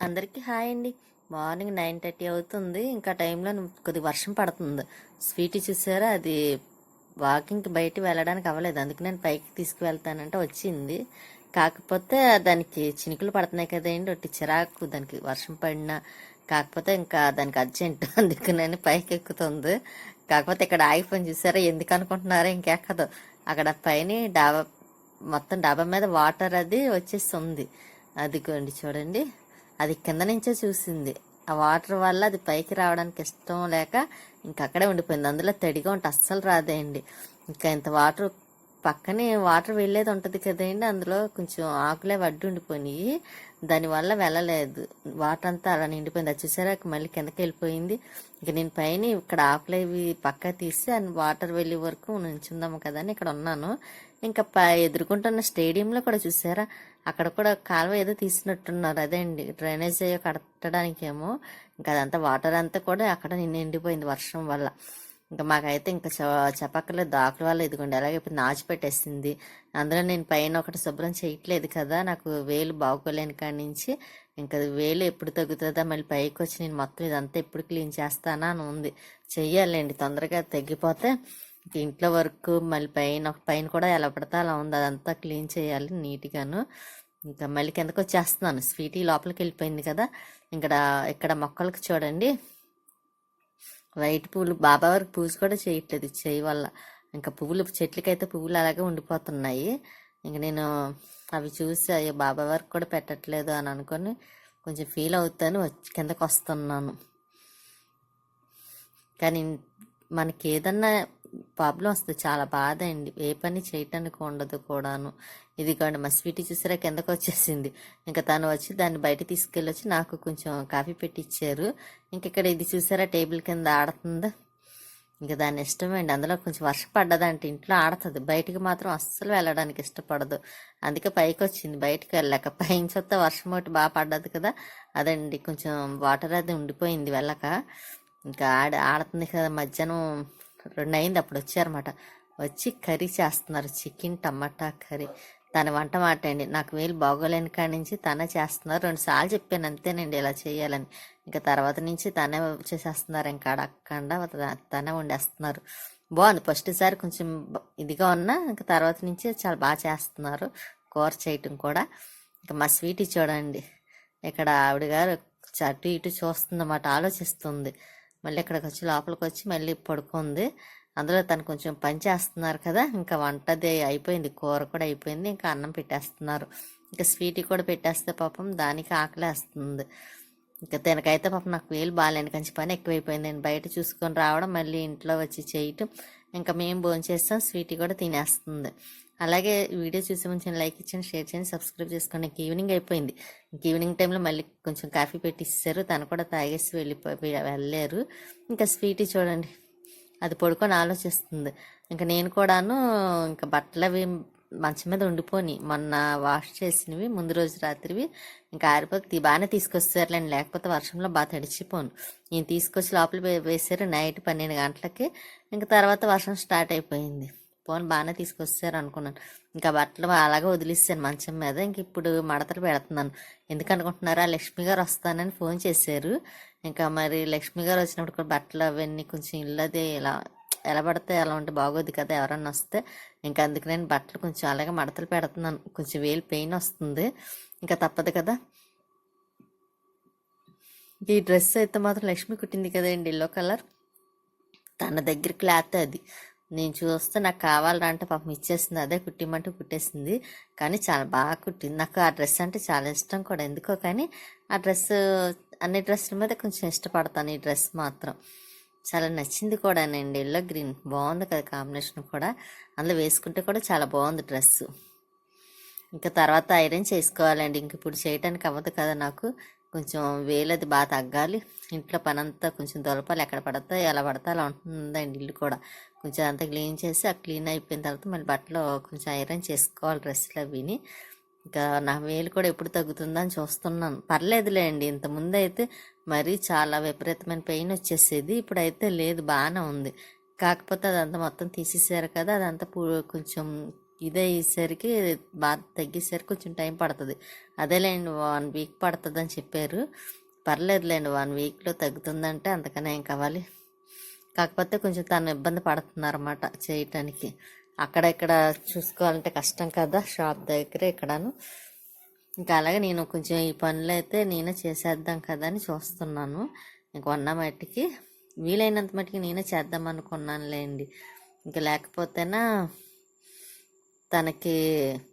అందరికీ హాయ్ అండి. Morning nine thirty అవుతుంది. ఇంకా టైంలో కొద్ది వర్షం పడుతుంది. స్వీట్ చూసారా? అది వాకింగ్కి బయట వెళ్ళడానికి అవ్వలేదు. అందుకు నేను పైకి తీసుకువెళ్తానంటే వచ్చింది. కాకపోతే దానికి చినుకులు పడుతున్నాయి కదండి. ఒకటి చిరాకు. దానికి వర్షం పడినా కాకపోతే ఇంకా దానికి అర్జెంట్. అందుకు నేను పైకి ఎక్కుతుంది. కాకపోతే ఇక్కడ ఆగిపోయి చూసారా? ఎందుకు అనుకుంటున్నారా ఇంకెక్కదు అక్కడ పైన డాబా మొత్తం డాబా మీద వాటర్ అది వచ్చేస్తుంది. అదిగోండి చూడండి. అది కింద నుంచే చూసింది. ఆ వాటర్ వల్ల అది పైకి రావడానికి ఇష్టం లేక ఇంకక్కడే ఉండిపోయింది. అందులో తడిగా ఉంటే అస్సలు రాదేయండి ఇంకా ఇంత వాటర్ పక్కనే వాటర్ వెళ్ళేది ఉంటుంది కదండి. అందులో కొంచెం ఆకులే వడ్డు ఉండిపోయినాయి. దానివల్ల వెళ్ళలేదు. వాటర్ అంతా అలా నిండిపోయింది. అది చూసారా? మళ్ళీ కిందకి వెళ్ళిపోయింది. ఇక నేను పైన ఇక్కడ ఆకులు ఇవి పక్క తీసి అని వాటర్ వెళ్ళే వరకు నుంచుందాము కదా అని ఇక్కడ ఉన్నాను. ఇంకా ఎదుర్కొంటున్న స్టేడియంలో కూడా చూసారా? అక్కడ కూడా కాలువ ఏదో తీసినట్టున్నారు. అదే అండి. డ్రైనేజ్ అయ్యో కట్టడానికేమో. ఇంకా అదంతా వాటర్ అంతా కూడా అక్కడ నిండిపోయింది వర్షం వల్ల. ఇంకా మాకైతే ఇంకా చె- చెప్పక్కర్లేదు. దాకుల వల్ల ఇదిగోండి. అలాగే ఇప్పుడు నాచు పెట్టేసింది. అందులో నేను పైన ఒకటి శుభ్రం చేయట్లేదు కదా. నాకు వేలు బాగోలేని కాడి నుంచి ఇంకా అది వేలు ఎప్పుడు తగ్గుతుందా మళ్ళీ పైకి వచ్చి నేను మొత్తం ఇదంతా ఎప్పుడు క్లీన్ చేస్తానా అని ఉంది. చెయ్యాలండి తొందరగా తగ్గిపోతే ఇంట్లో వర్క్ మళ్ళీ పైన పైన కూడా ఎలా పడితే అలా ఉంది. అదంతా క్లీన్ చేయాలి నీట్గాను. ఇంకా మళ్ళీ కిందకు వచ్చేస్తున్నాను. స్వీటీ లోపలికి వెళ్ళిపోయింది కదా. ఇక్కడ ఇక్కడ మొక్కలకు చూడండి. వైట్ పువ్వులు బాబా వరకు పూజ కూడా చేయట్లేదు చేయి వల్ల. ఇంకా పువ్వులు చెట్లకైతే పువ్వులు అలాగే ఉండిపోతున్నాయి. ఇంక నేను అవి చూసి అయ్యో బాబా వరకు కూడా పెట్టట్లేదు అని అనుకొని కొంచెం ఫీల్ అవుతాను. వచ్చి కిందకు వస్తున్నాను. కానీ మనకి ఏదన్నా ప్రాబ్లం వస్తుంది. చాలా బాధ అండి ఏ పని చేయటానికి ఉండదు కూడాను. ఇదిగోండి మా స్వీట్ చూసారా కిందకు వచ్చేసింది. ఇంకా తను వచ్చి దాన్ని బయట తీసుకెళ్ళి వచ్చి నాకు కొంచెం కాఫీ పెట్టి ఇచ్చారు ఇంక ఇక్కడ ఇది చూసారా టేబుల్ కింద ఆడుతుందా? ఇంకా దాని ఇష్టమండి. అందులో కొంచెం వర్షం పడ్డదంటే. ఇంట్లో ఆడుతుంది. బయటికి మాత్రం అస్సలు వెళ్ళడానికి ఇష్టపడదు. అందుకే పైకి వచ్చింది బయటికి వెళ్ళాక పైన చూస్తే వర్షం ఒకటి బాగా పడ్డది కదా. అదండి కొంచెం వాటర్ అది ఉండిపోయింది వెళ్ళక. ఇంకా ఆడ ఆడుతుంది కదా మధ్యాహ్నం రెండు అయింది అప్పుడు వచ్చారన్నమాట వచ్చి కర్రీ చేస్తున్నారు చికెన్ టమాటా కర్రీ. తన వంట మాట అండి నాకు వేలు బాగోలేని కాడి నుంచి తనే చేస్తున్నారు. రెండు సార్లు చెప్పాను అంతేనండి ఇలా చేయాలని ఇంకా తర్వాత నుంచి తనే చేసేస్తున్నారు ఇంకా అడగకుండా తనే వండేస్తున్నారు. బాగుంది ఫస్ట్ సారి కొంచెం ఇదిగా ఉన్నా ఇంకా తర్వాత నుంచి చాలా బాగా చేస్తున్నారు కూర చేయటం కూడా. ఇంకా మా స్వీట్ చూడండి ఇక్కడ ఆవిడ గారు అటు ఇటు చూస్తుందన్నమాట ఆలోచిస్తుంది. మళ్ళీ ఇక్కడికి వచ్చి లోపలికి వచ్చి మళ్ళీ పడుకుంది. అందులో తను కొంచెం పని చేస్తున్నారు కదా ఇంకా వంటది అయిపోయింది కూర కూడా అయిపోయింది ఇంకా అన్నం పెట్టేస్తున్నారు. ఇంకా స్వీట్ కూడా పెట్టేస్తే పాపం దానికి ఆకలేస్తుంది. ఇంకా తినకైతే పాపం నాకు వేలు బాగాలేని కంచి పని ఎక్కువైపోయింది. నేను బయట చూసుకొని రావడం మళ్ళీ ఇంట్లో వచ్చి చేయటం ఇంకా మేము భోజనం చేస్తాం స్వీట్ కూడా తినేస్తుంది. అలాగే వీడియో చూసి ముందు లైక్ ఇచ్చిన షేర్ చేయండి సబ్స్క్రైబ్ చేసుకోండి. ఇంక ఈవినింగ్ అయిపోయింది. ఇంక ఈవినింగ్ టైంలో మళ్ళీ కొంచెం కాఫీ పెట్టి ఇస్తారు తను కూడా తాగేసి వెళ్ళిపోయి వెళ్ళారు. ఇంకా స్వీట్ చూడండి. అది పడుకొని ఆలోచిస్తుంది. ఇంకా నేను కూడాను ఇంకా బట్టలు అవి మంచం మీద ఉండిపోని. మొన్న వాష్ చేసినవి ముందు రోజు రాత్రివి ఇంకా ఆరిపోతే బాగానే తీసుకొస్తారులేండి. లేకపోతే వర్షంలో బాగా తడిచిపోను. నేను తీసుకొచ్చి లోపల వేసారు నైట్ పన్నెండు గంటలకి. ఇంకా తర్వాత వర్షం స్టార్ట్ అయిపోయింది. పోను బాగానే తీసుకొస్తారు అనుకున్నాను. ఇంకా బట్టలు అలాగే వదిలేసాను మంచం మీద. ఇంక ఇప్పుడు మడతలు పెడుతున్నాను. ఎందుకు అనుకుంటున్నారా? లక్ష్మి గారు వస్తానని ఫోన్ చేశారు. ఇంకా మరి లక్ష్మి గారు వచ్చినప్పుడు కూడా బట్టలు అవన్నీ కొంచెం ఇల్లదే ఇలా ఎలా పడితే ఎలా ఉంటే బాగోదు కదా ఎవరన్నా వస్తే. ఇంకా అందుకు నేను బట్టలు కొంచెం అలాగే మడతలు పెడుతున్నాను. కొంచెం వేలు పెయిన్ వస్తుంది. ఇంకా తప్పదు కదా. ఈ డ్రెస్ అయితే మాత్రం లక్ష్మి కుట్టింది కదండి ఎల్లో కలర్. తన దగ్గర క్లాత్ అది. నేను చూస్తే నాకు కావాలంటే అంటే పాపం ఇచ్చేసింది. అదే కుట్టిమంటే కుట్టేసింది. కానీ చాలా బాగా కుట్టింది. నాకు ఆ డ్రెస్ అంటే చాలా ఇష్టం కూడా. ఎందుకో కానీ ఆ డ్రెస్ అన్ని డ్రెస్సుల మీద కొంచెం ఇష్టపడతాను ఈ డ్రెస్ మాత్రం. చాలా నచ్చింది కూడానండి. ఎల్లో గ్రీన్ బాగుంది కదా కాంబినేషన్ కూడా. అందులో వేసుకుంటే కూడా చాలా బాగుంది డ్రెస్. ఇంకా తర్వాత ఐరన్ చేసుకోవాలండి. ఇంక ఇప్పుడు చేయడానికి అవ్వదు కదా నాకు. కొంచెం వేలది బాగా తగ్గాలి. ఇంట్లో పని అంతా కొంచెం దొలపాలి ఎక్కడ పడతా ఎలా పడతా అలా ఉంటుందండి ఇల్లు కూడా. కొంచెం అంతా క్లీన్ చేసి ఆ క్లీన్ అయిపోయిన తర్వాత మళ్ళీ బట్టలు కొంచెం ఐరన్ చేసుకోవాలి డ్రెస్సులు అవిని. ఇంకా నా వేలు కూడా ఎప్పుడు తగ్గుతుందని అని చూస్తున్నాను. పర్లేదులే అండి ఇంతకుముందు అయితే మరీ చాలా విపరీతమైన పెయిన్ వచ్చేసేది. ఇప్పుడైతే లేదు బాగానే ఉంది. కాకపోతే అదంతా మొత్తం తీసేసారు కదా అదంతా పూ కొంచెం ఇదయ్యేసరికి అయ్యేసరికి బాధ తగ్గేసరికి కొంచెం టైం పడుతుంది. అదేలేండి వన్ వీక్ పడుతుంది అని చెప్పారు. పర్లేదులేండి వన్ వీక్లో తగ్గుతుందంటే అంతకనే ఏం కావాలి. కాకపోతే కొంచెం తను ఇబ్బంది పడుతున్నారన్నమాట చేయటానికి. అక్కడ ఇక్కడ చూసుకోవాలంటే కష్టం కదా షాప్ దగ్గర ఇక్కడను ఇంకా అలాగే నేను కొంచెం ఈ పనులు అయితే నేనే చేసేద్దాం కదా అని చూస్తున్నాను. ఇంక ఉన్న మట్టికి వీలైనంత మట్టికి నేనే చేద్దాం అనుకున్నానులేండి. ఇంకా లేకపోతేనా తనకి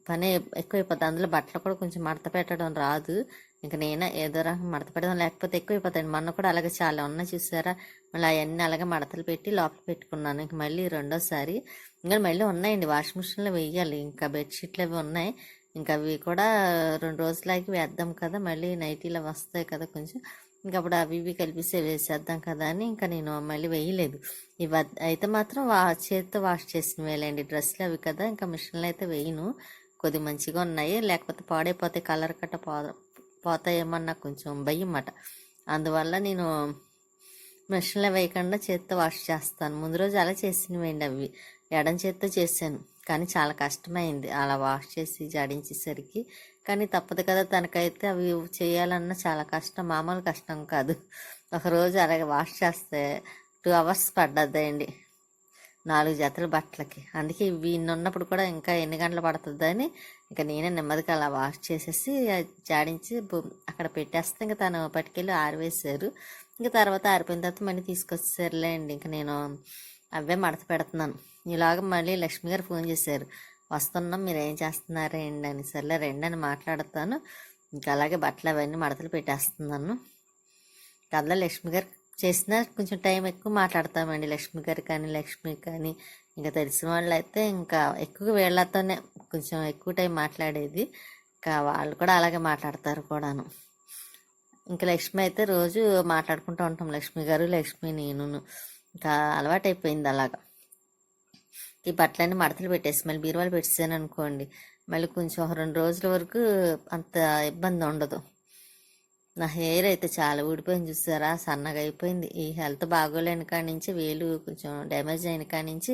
పని ఎక్కువైపోతుంది అందులో బట్టలు కూడా కొంచెం మడత పెట్టడం రాదు. ఇంకా నేనే ఏదో రకం మడత పెట్టడం లేకపోతే ఎక్కువైపోతాయండి. మొన్న కూడా అలాగే చాలా ఉన్నాయి చూసారా? మళ్ళీ అవన్నీ అలాగే మడతలు పెట్టి లోపల పెట్టుకున్నాను. ఇంక మళ్ళీ రెండోసారి. ఇంకా మళ్ళీ ఉన్నాయండి. వాషింగ్ మిషన్లో వేయాలి ఇంకా బెడ్షీట్లు అవి ఉన్నాయి. ఇంకా అవి కూడా రెండు రోజులకి వేద్దాం కదా మళ్ళీ నైటీలో వస్తాయి కదా కొంచెం. ఇంకా అప్పుడు అవి ఇవి కలిపిస్తే వేసేద్దాం కదా అని ఇంకా నేను మళ్ళీ వేయలేదు. ఇవి అయితే మాత్రం వా చేతితో వాష్ చేసిన వేలండి డ్రెస్సులు అవి కదా ఇంకా మిషన్లో అయితే వేయను. కొద్ది మంచిగా ఉన్నాయి లేకపోతే పాడైపోతే కలర్ కట్ట పో పోతాయేమో నాకు కొంచెం భయం అన్నమాట అందువల్ల నేను మిషన్లో వేయకుండా చేత్తో వాష్ చేస్తాను. ముందు రోజు అలా చేసినవేండి అవి. ఎడం చేత్తో చేశాను. కానీ చాలా కష్టమైంది. అలా వాష్ చేసి జాడించేసరికి. కానీ తప్పదు కదా తనకైతే అవి చేయాలన్నా చాలా కష్టం. మామూలు కష్టం కాదు. ఒకరోజు అలాగే వాష్ చేస్తే టూ అవర్స్ పడ్డదండి నాలుగు జతల బట్టలకి. అందుకే ఇవి ఉన్నప్పుడు కూడా ఇంకా ఎన్ని గంటలు పడుతుందని ఇంకా నేనే నెమ్మదిగా అలా వాష్ చేసేసి జాడించి అక్కడ పెట్టేస్తే ఇంకా తను పట్టుకెళ్ళి ఆరివేశారు. ఇంకా తర్వాత ఆరిపోయిన తర్వాత మళ్ళీ తీసుకొచ్చేసారులే అండి. ఇంకా నేను అవే మడత పెడుతున్నాను. ఇలాగ మళ్ళీ లక్ష్మి గారు ఫోన్ చేశారు. వస్తున్నాం మీరు ఏం చేస్తున్నారేంటి అని. సర్లే రండి అని మాట్లాడతాను. ఇంకా అలాగే బట్టలు అవన్నీ మడతలు పెట్టేస్తున్నాను. కథలో లక్ష్మి గారు. చేసినా కొంచెం టైం ఎక్కువ మాట్లాడతామండి లక్ష్మి గారు కానీ లక్ష్మి కానీ. ఇంకా తెలిసిన వాళ్ళు అయితే ఇంకా ఎక్కువ వీళ్ళతోనే కొంచెం ఎక్కువ టైం మాట్లాడేది. ఇంకా వాళ్ళు కూడా అలాగే మాట్లాడతారు కూడాను. ఇంకా లక్ష్మి అయితే రోజు మాట్లాడుకుంటూ ఉంటాం. లక్ష్మి గారు లక్ష్మి నేను ఇంకా అలవాటైపోయింది అలాగా. ఈ బట్టలన్నీ మడతలు పెట్టేసి మళ్ళీ బీరువాలు పెట్టేసాను అనుకోండి. మళ్ళీ కొంచెం ఒక రెండు రోజుల వరకు అంత ఇబ్బంది ఉండదు. నా హెయిర్ అయితే చాలా ఊడిపోయింది చూసారా? సన్నగా అయిపోయింది. ఈ హెల్త్ బాగోలేని కాడి నుంచి వేలు కొంచెం డ్యామేజ్ అయిన కాడి నుంచి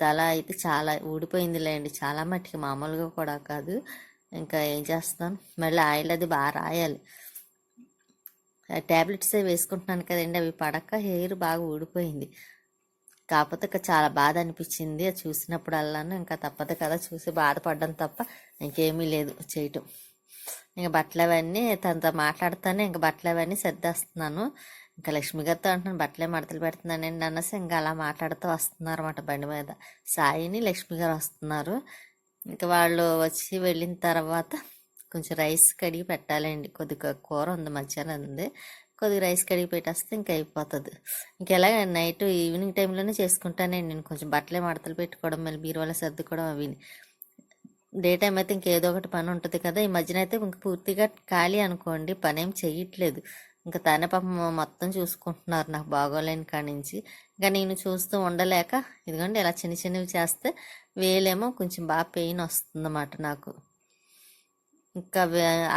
తల అయితే చాలా ఊడిపోయిందిలేండి. చాలా మట్టికి మామూలుగా కూడా కాదు. ఇంకా ఏం చేస్తాం మళ్ళీ ఆయిల్ అది బాగా రాయాలి. ట్యాబ్లెట్స్ వేసుకుంటున్నాను కదండి అవి పడక హెయిర్ బాగా ఊడిపోయింది. కాకపోతే ఇంకా చాలా బాధ అనిపించింది. అది చూసినప్పుడల్లాను ఇంకా తప్పదు కదా చూసి బాధపడడం తప్ప ఇంకేమీ లేదు చేయటం. ఇంకా బట్టలు అవన్నీ తనతో మాట్లాడుతానే ఇంకా బట్టలు అవన్నీ సర్దేస్తున్నాను. ఇంకా లక్ష్మి గారితో అంటున్నాను బట్టలే మడతలు పెడుతున్నానండి అనేసి ఇంకా అలా మాట్లాడుతూ వస్తున్నారు అన్నమాట బండి మీద. సాయిని లక్ష్మి గారు వస్తున్నారు. ఇంకా వాళ్ళు వచ్చి వెళ్ళిన తర్వాత కొంచెం రైస్ కడిగి పెట్టాలండి. కొద్దిగా కూర ఉంది మధ్యాహ్నం ఉంది. కొద్దిగా రైస్ కడిగి పెట్టేస్తే ఇంకా అయిపోతుంది. ఇంకెలా నైట్ ఈవినింగ్ టైంలోనే చేసుకుంటానండి నేను. కొంచెం బట్టలే మడతలు పెట్టుకోవడం మళ్ళీ బీరువాల సర్దుకోవడం అవి. డే టైం అయితే ఇంకేదో ఒకటి పని ఉంటుంది కదా. ఈ మధ్యన అయితే ఇంక పూర్తిగా ఖాళీ అనుకోండి. పని ఏం చెయ్యట్లేదు. ఇంకా తనే పాపం మొత్తం చూసుకుంటున్నారు నాకు బాగోలేని కాడి నుంచి ఇంకా నేను చూస్తూ ఉండలేక ఇదిగోండి ఇలా చిన్న చిన్నవి చేస్తే వేలేమో కొంచెం బాగా పెయిన్ వస్తుందన్నమాట నాకు. ఇంకా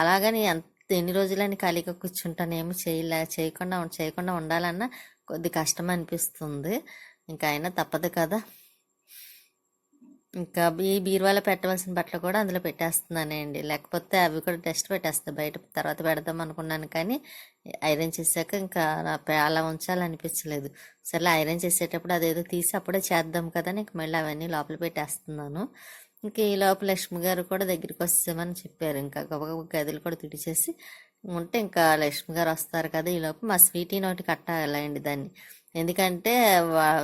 అలాగని ఎంత ఎన్ని రోజులని ఖాళీగా కూర్చుంటాను ఏమి చేయలే చేయకుండా చేయకుండా ఉండాలన్నా కొద్ది కష్టం అనిపిస్తుంది ఇంకా అయినా తప్పదు కదా. ఇంకా ఈ బీరువాలో పెట్టవలసిన బట్టలు కూడా అందులో పెట్టేస్తున్నానండి. లేకపోతే అవి కూడా డస్ట్ పెట్టేస్తాయి బయట. తర్వాత పెడదాం అనుకున్నాను కానీ ఐరన్ చేశాక ఇంకా అలా ఉంచాలనిపించలేదు. సరే ఐరన్ చేసేటప్పుడు అదేదో తీసి అప్పుడే చేద్దాం కదా ఇంక మళ్ళీ అవన్నీ లోపల పెట్టేస్తున్నాను. ఇంకా ఈ లోపల లక్ష్మి గారు కూడా దగ్గరికి వస్తామని చెప్పారు. ఇంకా గబగబ గదులు కూడా తుడిచేసి ఉంటే ఇంకా లక్ష్మి గారు వస్తారు కదా ఈ లోపు. మా స్వీటీ నోటి కట్టాలండి దాన్ని. ఎందుకంటే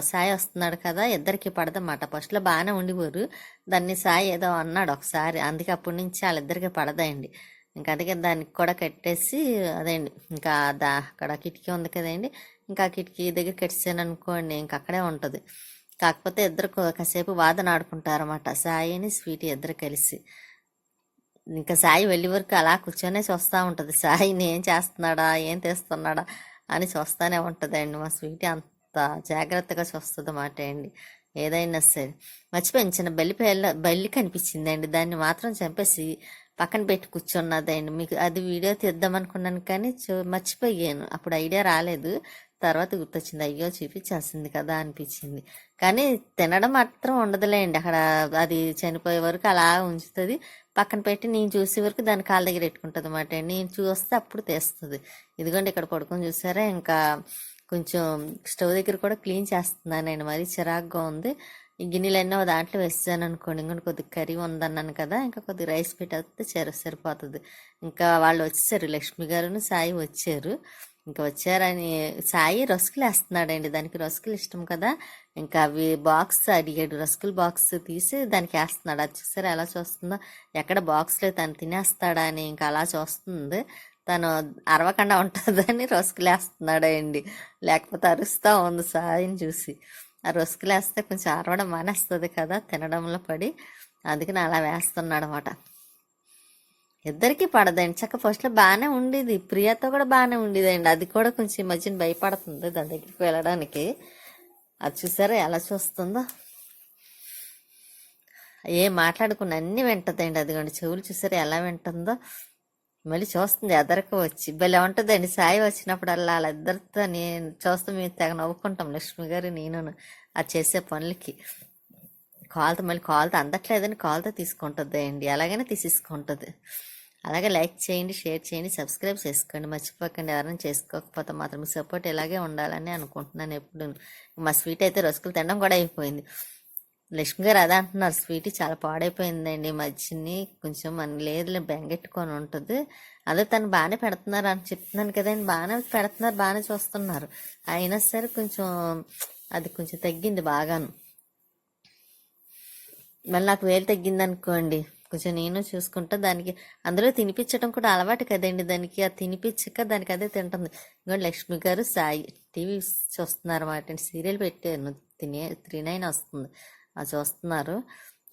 సాయి వస్తున్నాడు కదా ఇద్దరికి పడదన్నమాట ఫస్ట్లో బాగానే ఉండిపోరు. దాన్ని సాయి ఏదో అన్నాడు ఒకసారి. అందుకే అప్పటి నుంచి వాళ్ళిద్దరికి పడదండి. ఇంకా అందుకే దానికి కూడా కట్టేసి అదేండి ఇంకా దా అక్కడ కిటికీ ఉంది కదండి. ఇంకా ఆ కిటికీ దగ్గర కట్టేసాను అనుకోండి ఇంకా అక్కడే ఉంటుంది. కాకపోతే ఇద్దరు కాసేపు వాదన ఆడుకుంటారన్నమాట సాయిని స్వీటీ ఇద్దరు కలిసి. ఇంకా సాయి వెళ్ళి వరకు అలా కూర్చొనే చూస్తూ ఉంటుంది. సాయిని ఏం చేస్తున్నాడా? ఏం తెస్తున్నాడా? అని చూస్తూనే ఉంటుందండి. మా స్వీటీ అంత జాగ్రత్తగా చూస్తుంది మాట అండి. ఏదైనా సరే. మర్చిపోయింది చిన్న బల్లి పిల్ల బల్లి కనిపించిందండి. దాన్ని మాత్రం చంపేసి పక్కన పెట్టి కూర్చున్నదండి. మీకు అది వీడియో తీద్దాం అనుకున్నాను కానీ చూ మర్చిపోయాను. అప్పుడు ఐడియా రాలేదు. తర్వాత గుర్తొచ్చింది. అయ్యో! చూపించాల్సింది కదా! అనిపించింది. కానీ తినడం మాత్రం ఉండదులేండి. అక్కడ అది చనిపోయే వరకు అలా ఉంచుతుంది. పక్కన పెట్టి నేను చూసే వరకు దాని కాళ్ళ దగ్గర పెట్టుకుంటుంది అన్నమాట. నేను చూస్తే అప్పుడు తీస్తుంది. ఇదిగోండి ఇక్కడ పడుకొని చూసారా? ఇంకా కొంచెం స్టవ్ దగ్గర కూడా క్లీన్ చేస్తున్నాను నేను మరీ చిరాగ్గా ఉంది. ఈ గిన్నెలన్నీ ఓ దాంట్లో వేసాను అనుకోండి. ఇంకొంచెం కొద్దిగా కర్రీ ఉందన్నాను కదా! ఇంకా కొద్దిగా రైస్ పెట్టేస్తే సరి సరిపోతుంది. ఇంకా వాళ్ళు వచ్చేసారు. లక్ష్మి గారును సాయి వచ్చారు. ఇంకా వచ్చారని సాయి రసుకులు వేస్తున్నాడండి. దానికి రసుకులు ఇష్టం కదా. ఇంకా అవి బాక్స్ అడిగాడు. రసుకులు బాక్స్ తీసి దానికి వేస్తున్నాడు. అది చూసారా ఎలా చూస్తుందో? ఎక్కడ బాక్స్లో తను తినేస్తాడా అని ఇంకా అలా చూస్తుంది. తను అరవకుండా ఉంటుందని రసుకులు వేస్తున్నాడండి. లేకపోతే అరుస్తూ ఉంది సాయిని చూసి. ఆ రసుకులు వేస్తే కొంచెం అరవడం మానేస్తుంది కదా తినడంలో పడి. అందుకని అలా వేస్తున్నాడు అనమాట ఇద్దరికి పడదండి. చక్క ఫస్ట్లో బాగానే ఉండేది. ప్రియాతో కూడా బాగానే ఉండేదండి. అది కూడా కొంచెం మధ్యన భయపడుతుంది దాని దగ్గరికి వెళ్ళడానికి. అది చూసారా ఎలా చూస్తుందో? ఏం మాట్లాడుకున్న అన్ని వింటదండి. అదిగోండి చెవులు చూసారా ఎలా వింటుందో? మళ్ళీ చూస్తుంది ఎదరకు వచ్చి. భలే ఉంటుందండి. సాయి వచ్చినప్పుడల్లా వాళ్ళిద్దరితో నేను చూస్తూ మేము తెగ నవ్వుకుంటాం. లక్ష్మి గారు నేను అది చేసే పనులకి. కాల్తో మళ్ళీ కాల్తో అందట్లేదని కాల్తో తీసుకుంటుంది అండి ఎలాగైనా తీసేసుకుంటుంది. అలాగే లైక్ చేయండి షేర్ చేయండి సబ్స్క్రైబ్ చేసుకోండి. మర్చిపోకండి ఎవరైనా చేసుకోకపోతే మాత్రం మీ సపోర్ట్ ఇలాగే ఉండాలని అనుకుంటున్నాను ఎప్పుడు. మా స్వీట్ అయితే రసుకులు తినడం కూడా అయిపోయింది. లక్ష్మి గారు అదే అంటున్నారు స్వీట్ చాలా పాడైపోయిందండి మధ్యని. కొంచెం మన లేదు బెంగెట్టుకొని ఉంటుంది. అదే తను బాగానే పెడుతున్నారు అని చెప్తున్నాను కదండి బాగానే పెడుతున్నారు బాగానే చూస్తున్నారు. అయినా సరే కొంచెం అది కొంచెం తగ్గింది బాగాను. మళ్ళీ నాకు వేలు తగ్గింది అనుకోండి కొంచెం నేను చూసుకుంటా దానికి అందులో తినిపించడం కూడా అలవాటు కదండి దానికి. అది తినిపించక దానికి అదే తింటుంది. ఇంకోటి లక్ష్మి గారు సాయి టీవీ చూస్తున్నారు అన్నమాట సీరియల్ పెట్టాను. తినే త్రీ నైన్ వస్తుంది. అది చూస్తున్నారు.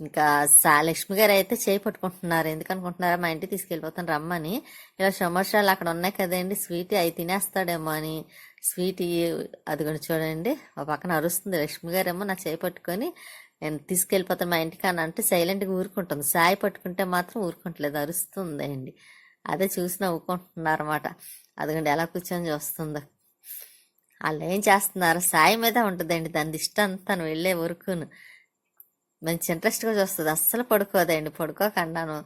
ఇంకా సా లక్ష్మి గారు అయితే చేయి పట్టుకుంటున్నారు. ఎందుకనుకుంటున్నారా మా ఇంటికి తీసుకెళ్ళిపోతాను రమ్మని. ఇలా సమోసాలు అక్కడ ఉన్నాయి కదండి. స్వీట్ అవి తినేస్తాడేమో అని. స్వీట్ అది కూడా చూడండి. ఆ పక్కన అరుస్తుంది లక్ష్మి గారేమో నా చేయి పట్టుకొని. నేను తీసుకెళ్ళిపోతాను మా ఇంటికి అని అంటే సైలెంట్గా ఊరుకుంటుంది. సాయి పట్టుకుంటే మాత్రం ఊరుకుంటలేదు. అరుస్తుంది అండి అదే చూసి నవ్వుకుంటున్నారు అనమాట అదిగండి ఎలా కూర్చొని చూస్తుందో. వాళ్ళు ఏం చేస్తున్నారు? సాయి మీద ఉంటుందండి. దాని ఇష్టం తను వెళ్ళే వరకును. మంచి ఇంట్రెస్ట్గా చూస్తుంది. అస్సలు పడుకోదండి. పడుకోకుండాను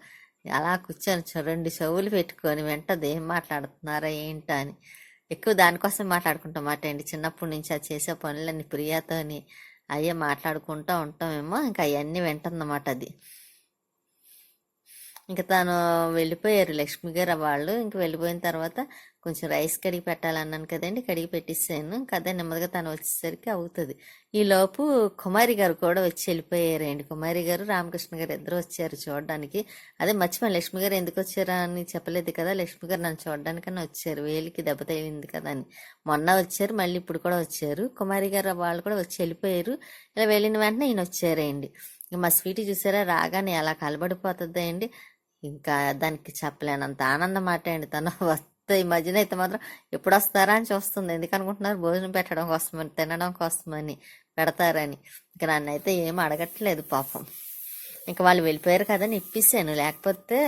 అలా కూర్చొని రెండు చెవులు పెట్టుకొని వెంటది ఏం మాట్లాడుతున్నారా ఏంటా అని. ఎక్కువ దానికోసం మాట్లాడుకుంటాం మాట అండి చిన్నప్పటి నుంచి అది చేసే పనులన్నీ ప్రియాతోని అయ్యే మాట్లాడుకుంటూ ఉంటామేమో ఇంకా అవన్నీ వింటుందన్నమాట అది. ఇంకా తను వెళ్ళిపోయారు లక్ష్మి గారు వాళ్ళు ఇంక వెళ్ళిపోయిన తర్వాత కొంచెం రైస్ కడిగి పెట్టాలన్నాను కదండి కడిగి పెట్టిస్తాను కదా నెమ్మదిగా తను వచ్చేసరికి అవుతుంది. ఈలోపు కుమారి గారు కూడా వచ్చి వెళ్ళిపోయారండి. కుమారి గారు రామకృష్ణ గారు ఇద్దరు వచ్చారు చూడడానికి. అదే మర్చిపోయాను లక్ష్మి గారు ఎందుకు వచ్చారా అని చెప్పలేదు కదా. లక్ష్మి గారు నన్ను చూడడానికన్నా వచ్చారు. వేలికి దెబ్బ తగిలింది కదా అని. మొన్న వచ్చారు మళ్ళీ ఇప్పుడు కూడా వచ్చారు. కుమారి గారు వాళ్ళు కూడా వచ్చి వెళ్ళిపోయారు. ఇలా వెళ్ళిన వెంటనే ఈయన వచ్చారండి. మా స్వీట్ చూసారా? రాగానే ఎలా కలబడిపోతుంది అండి. ఇంకా దానికి చెప్పలేనంత ఆనందం మాట అండి తను. వస్తే ఈ మధ్యన అయితే మాత్రం ఎప్పుడు వస్తారా అని చూస్తుంది. ఎందుకు అనుకుంటున్నారు? భోజనం పెట్టడం కోసమని తినడం కోసమని పెడతారని. ఇక నన్ను అయితే ఏం అడగట్లేదు పాపం. ఇంకా వాళ్ళు వెళ్ళిపోయారు కదా ఇప్పిస్తాను లేకపోతే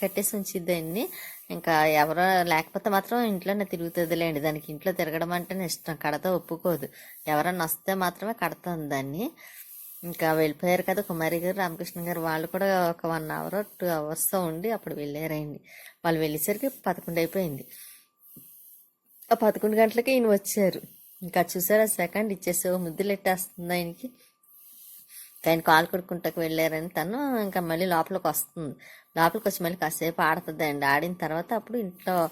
కట్టేసి ఉంచిద్దండి ఇంకా ఎవరో లేకపోతే మాత్రం ఇంట్లోనే తిరుగుతుందిలేండి. దానికి ఇంట్లో తిరగడం అంటేనే ఇష్టం. కడత ఒప్పుకోదు. ఎవరన్నా వస్తే మాత్రమే కడతాను దాన్ని. ఇంకా వెళ్ళిపోయారు కదా కుమారి గారు రామకృష్ణ గారు. వాళ్ళు కూడా ఒక వన్ అవర్ టూ అవర్స్ ఉండి అప్పుడు వెళ్ళారండి. వాళ్ళు వెళ్ళేసరికి పదకొండు అయిపోయింది. ఆ పదకొండు గంటలకి ఈయన వచ్చారు. ఇంకా చూసారా సెకండ్ ఇచ్చేసి ముద్దులు ఎట్టేస్తుంది ఆయనకి. ఆయన కాలు కొడుకుంటకు వెళ్ళారని తను ఇంకా మళ్ళీ లోపలికి వస్తుంది. లోపలికి వచ్చి మళ్ళీ కాసేపు ఆడుతుంది అండి ఆడిన తర్వాత అప్పుడు ఇంట్లో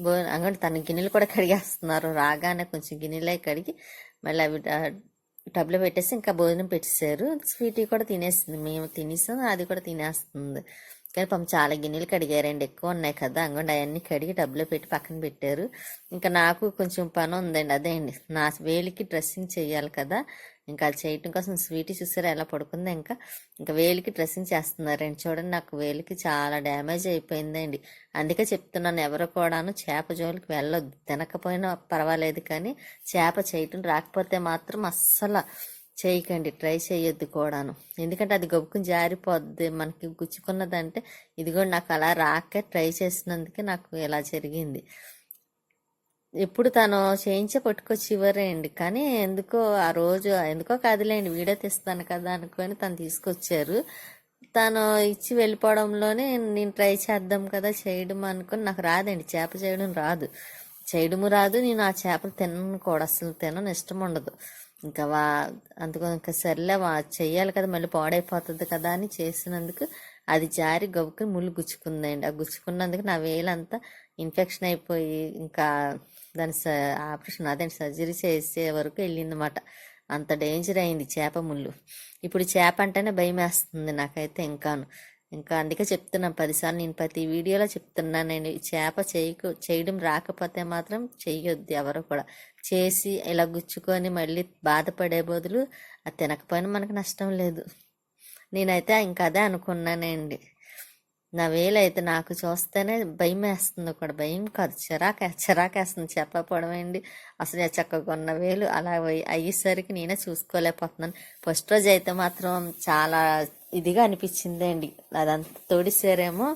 బో అంగడి తన గిన్నెలు కూడా కడిగేస్తున్నారు. రాగానే కొంచెం గిన్నెలే కడిగి మళ్ళీ అవి టబ్లో పెట్టేసి ఇంకా భోజనం పెట్టేశారు. స్వీట్ కూడా తినేసింది. మేము తినేసాం అది కూడా తినేస్తుంది. కానీ పాపం చాలా గిన్నెలు కడిగారండి. ఎక్కువ ఉన్నాయి కదా అంగండి అవన్నీ కడిగి టబ్లో పెట్టి పక్కన పెట్టారు. ఇంకా నాకు కొంచెం పని ఉందండి. అదే అండి నా వేలికి డ్రెస్సింగ్ చేయాలి కదా. ఇంకా అది చేయటం కోసం స్వీట్ చూసారా ఎలా పడుకుందా ఇంకా. ఇంకా వేలికి డ్రెస్సింగ్ చేస్తున్నారండి. చూడండి నాకు వేలికి చాలా డ్యామేజ్ అయిపోయిందండి. అందుకే చెప్తున్నాను ఎవరు కూడాను చేప జోలికి వెళ్ళొద్దు. తినకపోయినా పర్వాలేదు కానీ చేప చేయటం రాకపోతే మాత్రం అస్సలు చేయకండి. ట్రై చేయొద్దు కూడాను. ఎందుకంటే అది గబుకుని జారిపోద్ది. మనకి గుచ్చుకున్నదంటే ఇదిగో నాకు అలా రాకే ట్రై చేసినందుకే నాకు ఇలా జరిగింది. ఎప్పుడు తను చేయించే పట్టుకొచ్చి ఇవ్వరేండి కానీ ఎందుకో ఆ రోజు ఎందుకో కాదులేండి వీడియో తీస్తాను కదా అనుకొని తను తీసుకొచ్చారు. తను ఇచ్చి వెళ్ళిపోవడంలోనే నేను ట్రై చేద్దాం కదా చేయడం అనుకుని నాకు రాదండి చేప చేయడం రాదు. చేయడము రాదు నేను ఆ చేపలు తినను కూడా అసలు తినను ఇష్టం ఉండదు. ఇంకా వా అందుకో ఇంకా సర్లే వా చెయ్యాలి కదా మళ్ళీ పాడైపోతుంది కదా అని చేసినందుకు అది జారి గవ్వుకుని ముళ్ళు గుచ్చుకుందండి. ఆ గుచ్చుకున్నందుకు నా వేలంతా ఇన్ఫెక్షన్ అయిపోయి ఇంకా దాని స ఆపరేషన్ అదే సర్జరీ చేసే వరకు వెళ్ళిందన్నమాట. అంత డేంజర్ అయింది చేప ముళ్ళు. ఇప్పుడు చేప అంటేనే భయం వేస్తుంది నాకైతే ఇంకాను. ఇంకా అందుకే చెప్తున్నాను పదిసార్లు నేను ప్రతి వీడియోలో చెప్తున్నాను నేను చేప చేయకు చేయడం రాకపోతే మాత్రం చెయ్యొద్దు ఎవరు కూడా. చేసి ఇలా గుచ్చుకొని మళ్ళీ బాధపడే బదులు అది తినకపోయినా మనకు నష్టం లేదు. నేనైతే ఇంకా అదే అనుకున్నానండి. నా వేలైతే నాకు చూస్తేనే భయం వేస్తుంది కూడా. భయం కాదు. చిరాకే చిరాకేస్తుంది. చెప్పకపోవడమేంటి అసలు చక్కగా ఉన్న వేలు అలా అయ్యేసరికి నేనే చూసుకోలేకపోతున్నాను. ఫస్ట్ రోజు అయితే మాత్రం చాలా ఇదిగా అనిపించింది అండి. అదంతా తోడిసేరేమో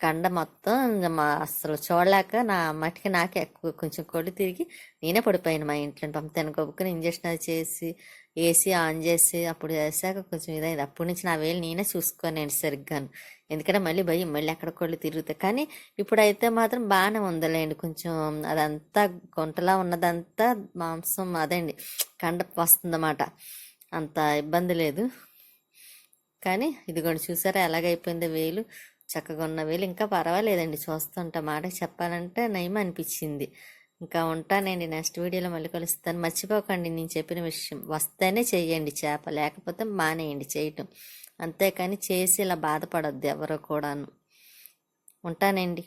కండ మొత్తం మా అసలు చూడలేక నా మట్టికి నాకే ఎక్కువ కొంచెం కొడు తిరిగి నేనే పడిపోయాను మా ఇంట్లో. పంప తినకొప్పుకుని ఇంజక్షన్ అది చేసి ఏసీ ఆన్ చేసి అప్పుడు చేశాక కొంచెం ఇదైంది. అప్పటి నుంచి నా వేలు నేనే చూసుకోనండి సరిగ్గాను. ఎందుకంటే మళ్ళీ భయం మళ్ళీ ఎక్కడ కొళ్ళు తిరుగుతాయి కానీ ఇప్పుడైతే మాత్రం బాగానే ఉందలేండి. కొంచెం అదంతా గుంటలా ఉన్నదంతా మాంసం అదండి. కండ వస్తుందన్నమాట. అంత ఇబ్బంది లేదు. కానీ ఇదిగోండి చూసారా? ఎలాగైపోయిందో వేలు. చక్కగా ఉన్న వేలు. ఇంకా పర్వాలేదండి. చూస్తుంటా మాట చెప్పాలంటే నయం అనిపించింది. ఇంకా ఉంటానండి. నెక్స్ట్ వీడియోలో మళ్ళీ కలుస్తాను. మర్చిపోకండి. నేను చెప్పిన విషయం వస్తేనే చేయండి చేప. లేకపోతే మానేయండి చేయటం. అంతేకాని చేసి ఇలా బాధపడద్దు ఎవరు కూడాను. ఉంటానండి.